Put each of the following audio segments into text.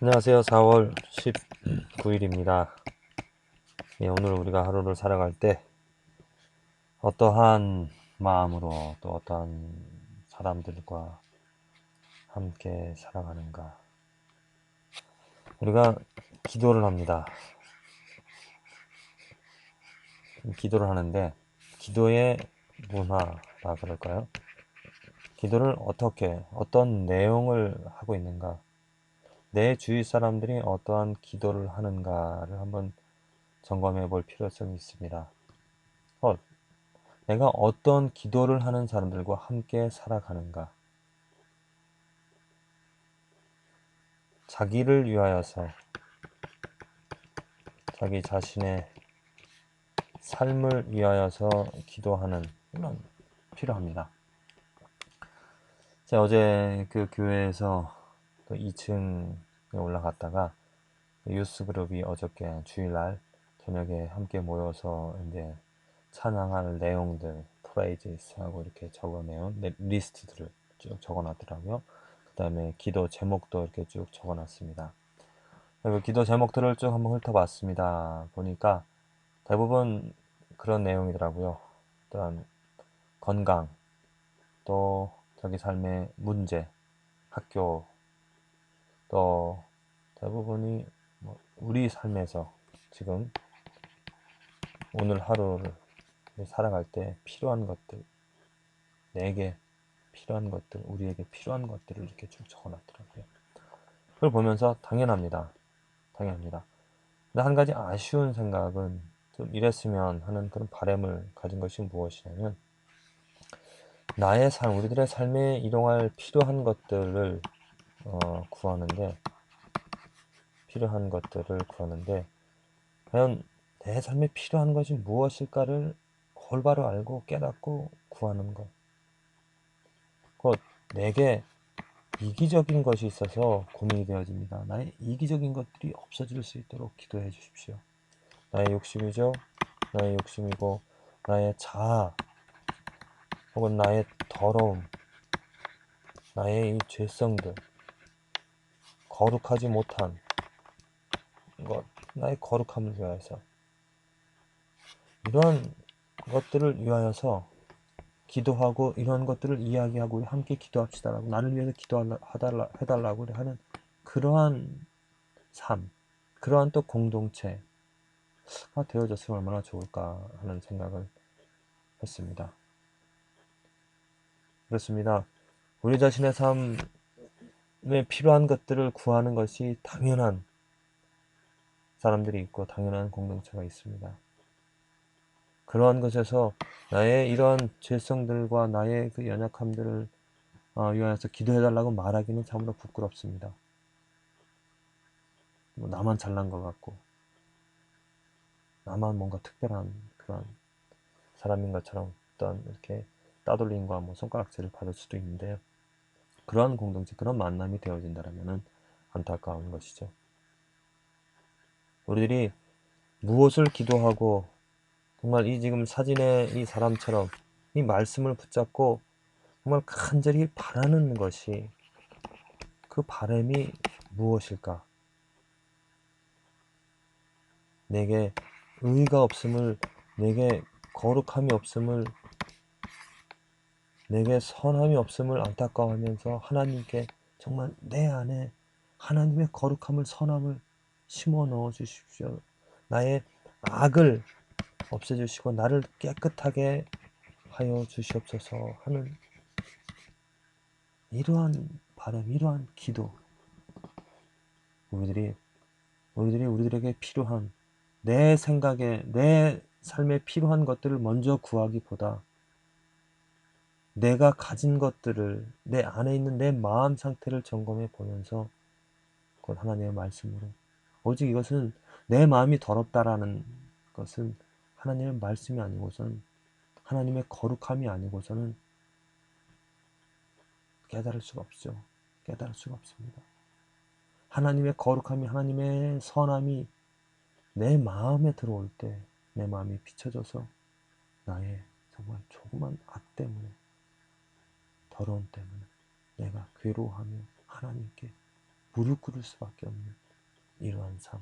안녕하세요. 4월 19일입니다. 예, 오늘 우리가 하루를 살아갈 때 어떠한 마음으로 또 어떠한 사람들과 함께 살아가는가. 우리가 기도를 합니다. 기도를 하는데 기도의 문화라 그럴까요? 기도를 어떻게 어떤 내용을 하고 있는가? 내 주위 사람들이 어떠한 기도를 하는가를 한번 점검해 볼 필요성이 있습니다. 어, 내가 어떤 기도를 하는 사람들과 함께 살아가는가? 자기를 위하여서 자기 자신의 삶을 위하여서 기도하는 이런 필요합니다. 제가 어제 그 교회에서 또 2층에 올라갔다가 유스 그룹이 어저께 주일날 저녁에 함께 모여서 이제 찬양할 내용들 프레이즈스 하고 이렇게 적어내온 리스트들을 쭉 적어놨더라고요. 그 다음에 기도 제목도 이렇게 쭉 적어놨습니다. 그 기도 제목들을 쭉 한번 훑어봤습니다. 보니까 대부분 그런 내용이더라고요. 또한 건강, 또 자기 삶의 문제, 학교, 또 대부분이 뭐 우리 삶에서 지금 오늘 하루를 살아갈 때 필요한 것들, 내게 필요한 것들, 우리에게 필요한 것들을 이렇게 쭉 적어놨더라고요. 그걸 보면서 당연합니다. 당연합니다. 근데 한 가지 아쉬운 생각은 좀 이랬으면 하는 그런 바램을 가진 것이 무엇이냐면 나의 삶, 우리들의 삶에 이동할 필요한 것들을 어, 구하는데 필요한 것들을 구하는데 과연 내 삶에 필요한 것이 무엇일까를 올바로 알고 깨닫고 구하는 것. 곧 내게 이기적인 것이 있어서 고민이 되어집니다. 나의 이기적인 것들이 없어질 수 있도록 기도해 주십시오. 나의 욕심이죠. 나의 욕심이고 나의 자아 혹은 나의 더러움, 나의 이 죄성들, 거룩하지 못한 것, 나의 거룩함을 위하여서 이러한 것들을 위하여서 기도하고 이러한 것들을 이야기하고 함께 기도합시다라고 나를 위해서 기도해달라고 하는 그러한 삶, 그러한 또 공동체가 되어졌으면 얼마나 좋을까 하는 생각을 했습니다. 그렇습니다. 우리 자신의 삶 필요한 것들을 구하는 것이 당연한 사람들이 있고 당연한 공동체가 있습니다. 그러한 것에서 나의 이러한 죄성들과 나의 그 연약함들을 어, 위하여서 기도해달라고 말하기는 참으로 부끄럽습니다. 뭐 나만 잘난 것 같고 나만 뭔가 특별한 그런 사람인 것처럼 어떤 이렇게 따돌림과 뭐 손가락질을 받을 수도 있는데요. 그러한 공동체, 그런 만남이 되어진다면 안타까운 것이죠. 우리들이 무엇을 기도하고 정말 이 지금 사진의 이 사람처럼 이 말씀을 붙잡고 정말 간절히 바라는 것이 그 바람이 무엇일까? 내게 의가 없음을, 내게 거룩함이 없음을 내게 선함이 없음을 안타까워하면서 하나님께 정말 내 안에 하나님의 거룩함을 선함을 심어 넣어 주십시오. 나의 악을 없애주시고 나를 깨끗하게 하여 주시옵소서 하는 이러한 바람, 이러한 기도 우리들이 우리들이 우리들에게 필요한 내 생각에 내 삶에 필요한 것들을 먼저 구하기보다 내가 가진 것들을 내 안에 있는 내 마음 상태를 점검해 보면서 곧 하나님의 말씀으로 오직 이것은 내 마음이 더럽다라는 것은 하나님의 말씀이 아니고선 하나님의 거룩함이 아니고서는 깨달을 수가 없죠. 깨달을 수가 없습니다. 하나님의 거룩함이 하나님의 선함이 내 마음에 들어올 때 내 마음이 비춰져서 나의 정말 조그만 악 때문에 더러움 때문에 내가 괴로워하며 하나님께 무릎 꿇을 수밖에 없는 이러한 삶.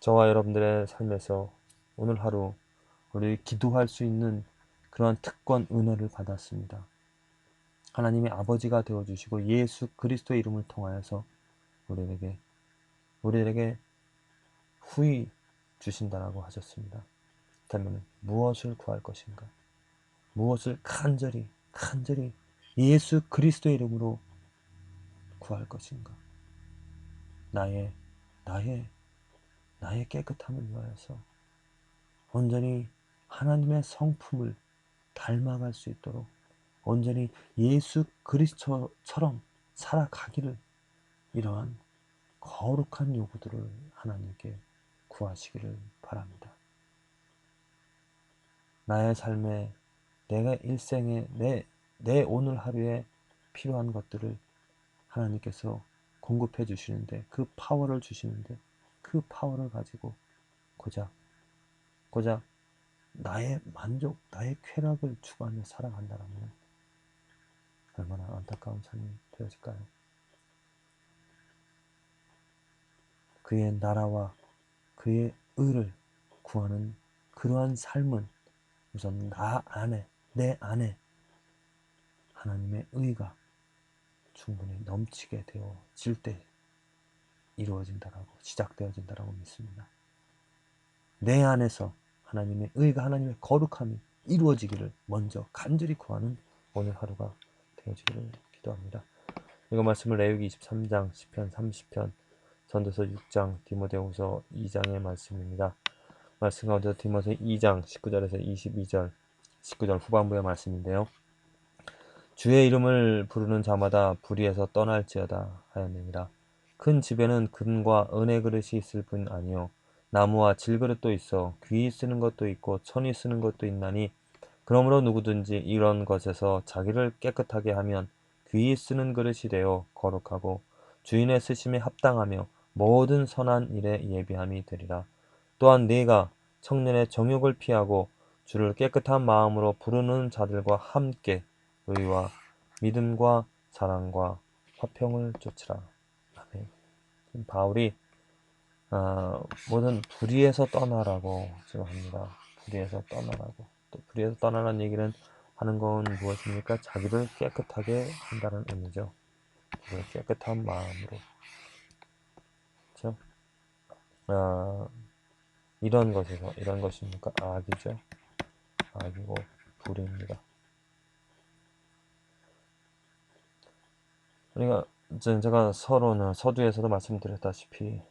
저와 여러분들의 삶에서 오늘 하루 우리 기도할 수 있는 그러한 특권 은혜를 받았습니다. 하나님의 아버지가 되어 주시고 예수 그리스도의 이름을 통하여서 우리에게 우리에게 후히 주신다라고 하셨습니다. 그렇다면 무엇을 구할 것인가? 무엇을 간절히 간절히 예수 그리스도의 이름으로 구할 것인가? 나의 나의 나의 깨끗함을 위하여서 온전히 하나님의 성품을 닮아갈 수 있도록 온전히 예수 그리스도처럼 살아가기를 이러한 거룩한 요구들을 하나님께 구하시기를 바랍니다. 나의 삶에 내가 일생에 내, 내 오늘 하루에 필요한 것들을 하나님께서 공급해 주시는데 그 파워를 주시는데 그 파워를 가지고 고작 고작 나의 만족, 나의 쾌락을 추구하며 살아간다라면 얼마나 안타까운 삶이 되어질까요? 그의 나라와 그의 의를 구하는 그러한 삶은 우선 나 안에, 내 안에 하나님의 의가 충분히 넘치게 되어질 때 이루어진다라고 시작되어진다라고 믿습니다. 내 안에서 하나님의 의가 하나님의 거룩함이 이루어지기를 먼저 간절히 구하는 오늘 하루가 되어지기를 기도합니다. 이거 말씀을 레위기 23장 10편 30편 전도서 6장 디모데후서 2장의 말씀입니다. 말씀 가운데 디모데 2장 19절에서 22절 19절 후반부의 말씀인데요. 주의 이름을 부르는 자마다 불의에서 떠날지어다 하였느니라. 큰 집에는 금과 은의 그릇이 있을 뿐 아니요 나무와 질그릇도 있어 귀히 쓰는 것도 있고 천이 쓰는 것도 있나니 그러므로 누구든지 이런 것에서 자기를 깨끗하게 하면 귀히 쓰는 그릇이 되어 거룩하고 주인의 쓰심에 합당하며 모든 선한 일에 예비함이 되리라. 또한 네가 청년의 정욕을 피하고 주를 깨끗한 마음으로 부르는 자들과 함께 의와 믿음과 사랑과 화평을 쫓으라. 바울이 어, 모든 불의에서 떠나라고 지금 합니다. 불의에서 떠나라고. 또 불의에서 떠나라는 얘기는 하는 건 무엇입니까? 자기를 깨끗하게 한다는 의미죠. 깨끗한 마음으로. 그렇죠? 어, 이런 것에서 이런 것입니까? 악이죠. 악이고 불의입니다. 우리가 제가 서로는 서두에서도 말씀드렸다시피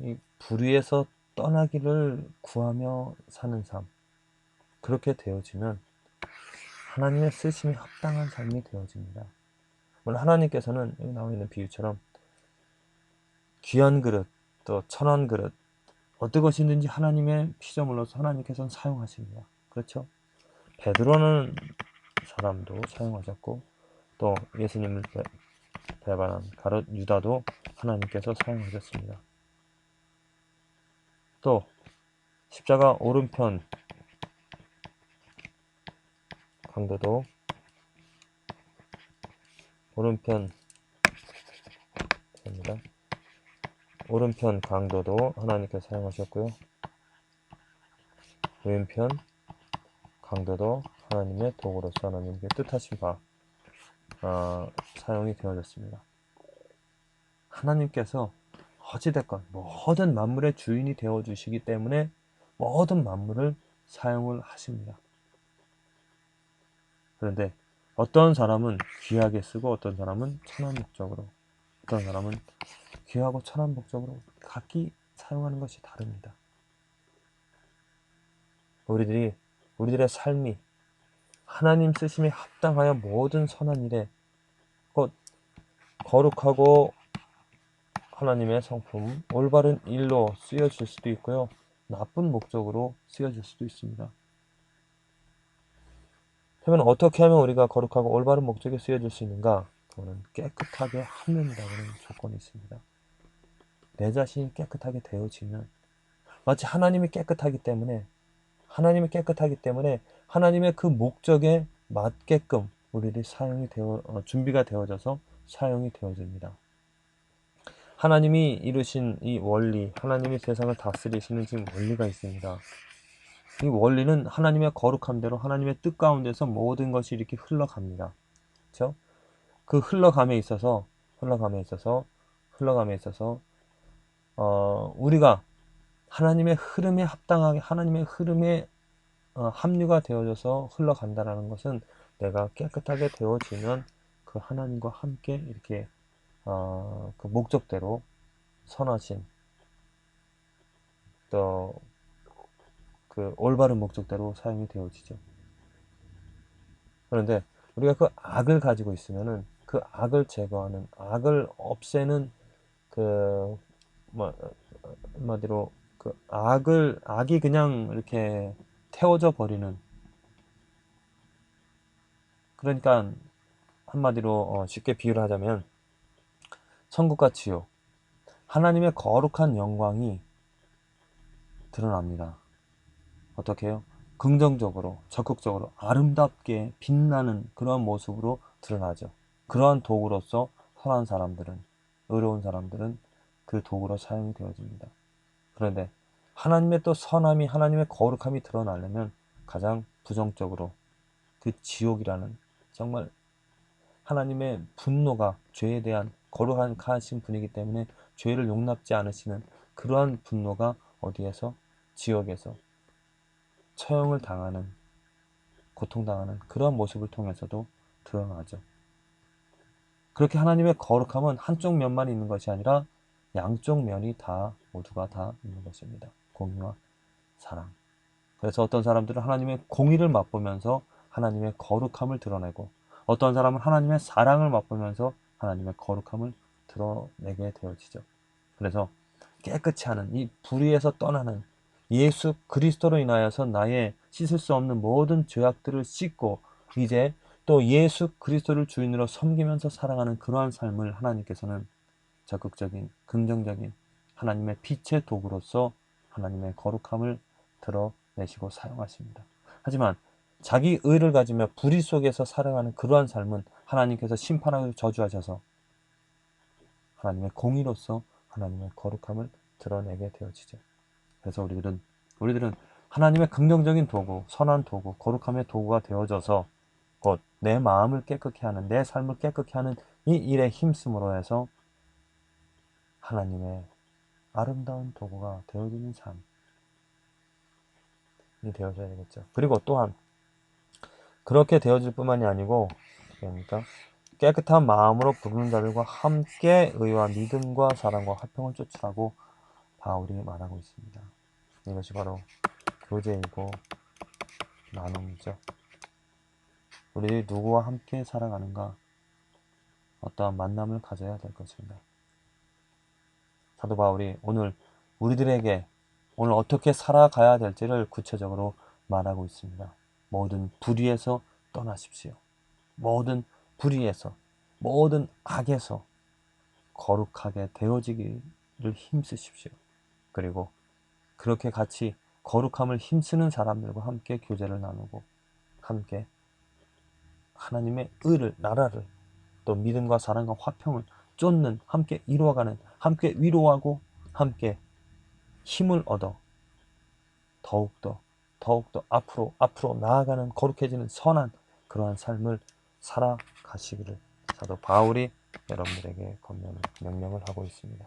이 불의에서 떠나기를 구하며 사는 삶 그렇게 되어지면 하나님의 쓰심이 합당한 삶이 되어집니다. 물론 하나님께서는 여기 나와 있는 비유처럼 귀한 그릇 또 천한 그릇 어떤 것이든지 하나님의 피조물로서 하나님께서는 사용하십니다. 그렇죠? 베드로는 사람도 사용하셨고 또 예수님을 배반한 가롯 유다도 하나님께서 사용하셨습니다. 또 십자가 오른편 강도도 오른편 됩니다. 오른편 강도도 하나님께서 사용하셨고요. 왼편 강도도 하나님의 도구로서 하나님께 뜻하신 바 어, 사용이 되어졌습니다. 하나님께서 어찌됐건 모든 만물의 주인이 되어 주시기 때문에 모든 만물을 사용을 하십니다. 그런데 어떤 사람은 귀하게 쓰고 어떤 사람은 천한 목적으로 어떤 사람은 귀하고 천한 목적으로 각기 사용하는 것이 다릅니다. 우리들이 우리들의 삶이 하나님 쓰심에 합당하여 모든 선한 일에 곧 거룩하고 하나님의 성품, 올바른 일로 쓰여질 수도 있고요. 나쁜 목적으로 쓰여질 수도 있습니다. 그러면 어떻게 하면 우리가 거룩하고 올바른 목적에 쓰여질 수 있는가? 그거는 깨끗하게 하면이라는 조건이 있습니다. 내 자신이 깨끗하게 되어지면 마치 하나님이 깨끗하기 때문에 하나님이 깨끗하기 때문에 하나님의 그 목적에 맞게끔 우리들이 사용이 되어 어, 준비가 되어져서 사용이 되어집니다. 하나님이 이루신 이 원리, 하나님이 세상을 다스리시는 지금 원리가 있습니다. 이 원리는 하나님의 거룩함대로 하나님의 뜻 가운데서 모든 것이 이렇게 흘러갑니다. 그렇죠? 그 흘러감에 있어서 흘러감에 있어서 흘러감에 있어서 어, 우리가 하나님의 흐름에 합당하게 하나님의 흐름에 어, 합류가 되어져서 흘러간다라는 것은 내가 깨끗하게 되어지면 그 하나님과 함께 이렇게 어, 그 목적대로 선하신 또 그 올바른 목적대로 사용이 되어지죠. 그런데 우리가 그 악을 가지고 있으면은 그 악을 제거하는 악을 없애는 그 뭐, 한마디로 그 악을 악이 그냥 이렇게 태워져 버리는 그러니까 한마디로 어, 쉽게 비유를 하자면 천국과 지옥 하나님의 거룩한 영광이 드러납니다. 어떻게 해요? 긍정적으로 적극적으로 아름답게 빛나는 그런 모습으로 드러나죠. 그러한 도구로서 선한 사람들은 의로운 사람들은 그 도구로 사용이 되어집니다. 그런데 하나님의 또 선함이 하나님의 거룩함이 드러나려면 가장 부정적으로 그 지옥이라는 정말 하나님의 분노가 죄에 대한 거룩한 하신 분이기 때문에 죄를 용납지 않으시는 그러한 분노가 어디에서 지옥에서 처형을 당하는 고통당하는 그러한 모습을 통해서도 드러나죠. 그렇게 하나님의 거룩함은 한쪽 면만 있는 것이 아니라 양쪽 면이 다 모두가 다 있는 것입니다. 공의와 사랑. 그래서 어떤 사람들은 하나님의 공의를 맛보면서 하나님의 거룩함을 드러내고 어떤 사람은 하나님의 사랑을 맛보면서 하나님의 거룩함을 드러내게 되어지죠. 그래서 깨끗이 하는 이 불의에서 떠나는 예수 그리스도로 인하여서 나의 씻을 수 없는 모든 죄악들을 씻고 이제 또 예수 그리스도를 주인으로 섬기면서 살아가는 그러한 삶을 하나님께서는 적극적인 긍정적인 하나님의 빛의 도구로서 하나님의 거룩함을 드러내시고 사용하십니다. 하지만 자기 의를 가지며 불의 속에서 살아가는 그러한 삶은 하나님께서 심판하고 저주하셔서 하나님의 공의로서 하나님의 거룩함을 드러내게 되어지죠. 그래서 우리들은 우리들은 하나님의 긍정적인 도구, 선한 도구, 거룩함의 도구가 되어져서 곧 내 마음을 깨끗게 하는 내 삶을 깨끗게 하는 이 일에 힘쓰므로 해서 하나님의 아름다운 도구가 되어지는 삶이 되어져야 되겠죠. 그리고 또한 그렇게 되어질 뿐만이 아니고 그러니까 깨끗한 마음으로 부르는 자들과 함께 의와 믿음과 사랑과 화평을 쫓으라고 바울이 말하고 있습니다. 이것이 바로 교제이고 나눔이죠. 우리 누구와 함께 살아가는가 어떠한 만남을 가져야 될 것입니다. 사도 바울이 오늘 우리들에게 오늘 어떻게 살아가야 될지를 구체적으로 말하고 있습니다. 모든 불의에서 떠나십시오. 모든 불의에서, 모든 악에서 거룩하게 되어지기를 힘쓰십시오. 그리고 그렇게 같이 거룩함을 힘쓰는 사람들과 함께 교제를 나누고 함께 하나님의 의를, 나라를 또 믿음과 사랑과 화평을 쫓는 함께 이루어가는 함께 위로하고 함께 힘을 얻어 더욱더 더욱더 앞으로 앞으로 나아가는 거룩해지는 선한 그러한 삶을 살아가시기를 사도 바울이 여러분들에게 권면 명령을 하고 있습니다.